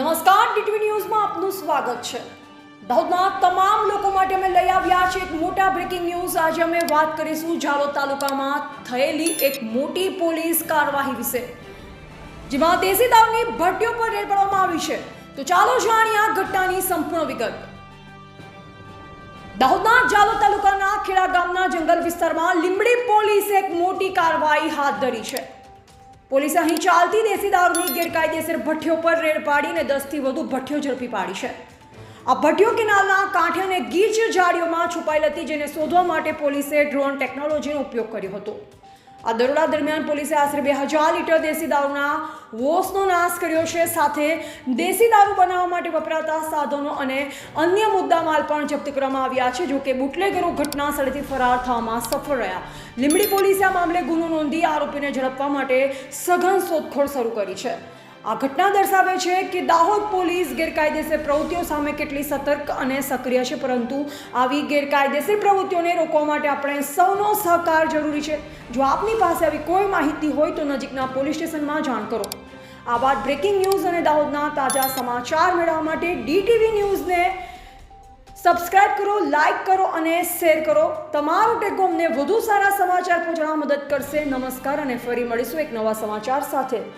નમસ્કાર ડીટીવી ન્યૂઝમાં આપનું સ્વાગત છે. દાહોદના તમામ લોકો માટે અમે લઈ આવ્યા છે એક મોટા બ્રેકિંગ ન્યૂઝ આજે અમે વાત કરીશું ઝાલોદ તાલુકામાં થયેલી એક મોટી પોલીસ કાર્યવાહી વિશે, જેમાં દેશી દારૂની ભટ્ટીઓ પર રેડ પાડવામાં આવી છે. તો ચાલો જાણીએ આ ઘટનાની સંપૂર્ણ વિગત. દાહોદના જાલોદ તાલુકાના ખેડા ગામના જંગલ વિસ્તારમાં લીંબડી પોલીસે એક મોટી કાર્યવાહી હાથ ધરી છે. પોલીસે અહીં ચાલતી દેશી દારૂની ગેરકાયદેસર ભઠ્ઠીઓ પર રેડ પાડીને દસથી વધુ ભઠ્ઠીઓ ઝડપી પાડી છે. આ ભઠ્ઠીઓ કેનાલના કાંઠે અને ગીચ ઝાડીઓમાં છુપાયેલ હતી, જેને શોધવા માટે પોલીસે ડ્રોન ટેકનોલોજીનો ઉપયોગ કર્યો હતો. આ દરોડા દરમિયાન પોલીસે આશરે બે હજાર લીટર દેશી દારૂના વોસનો નાશ કર્યો છે. સાથે દેશી દારૂ બનાવવા માટે વપરાતા સાધનો અને અન્ય મુદ્દામાલ પણ જપ્ત કરવામાં આવ્યા છે, જો કે બુટલેગરો ઘટના સ્થળેથી ફરાર થવામાં સફળ રહ્યા. લીંબડી પોલીસે આ મામલે ગુનો નોંધી આરોપીને ઝડપવા માટે સઘન શોધખોળ શરૂ કરી છે. આ ઘટના દર્શાવે છે કે દાહોદ પોલીસ ગેરકાયદેસર પ્રવૃત્તિઓ સામે કેટલી સતર્ક અને સક્રિય છે, પરંતુ આવી ગેરકાયદેસર પ્રવૃત્તિઓને રોકવા માટે આપણે સૌનો સહકાર જરૂરી છે. જો આપની પાસે આવી કોઈ માહિતી હોય તો નજીકના પોલીસ સ્ટેશનમાં જાણ કરો. આ વાત બ્રેકિંગ ન્યૂઝ અને દાહોદના તાજા સમાચાર મેળવવા માટે ડીટીવી ન્યૂઝને સબસ્ક્રાઇબ કરો, લાઇક કરો અને શેર કરો. તમારો ટેકો અમને વધુ સારા સમાચાર પહોંચાડવા મદદ કરશે. નમસ્કાર અને ફરી મળીશું એક નવા સમાચાર સાથે.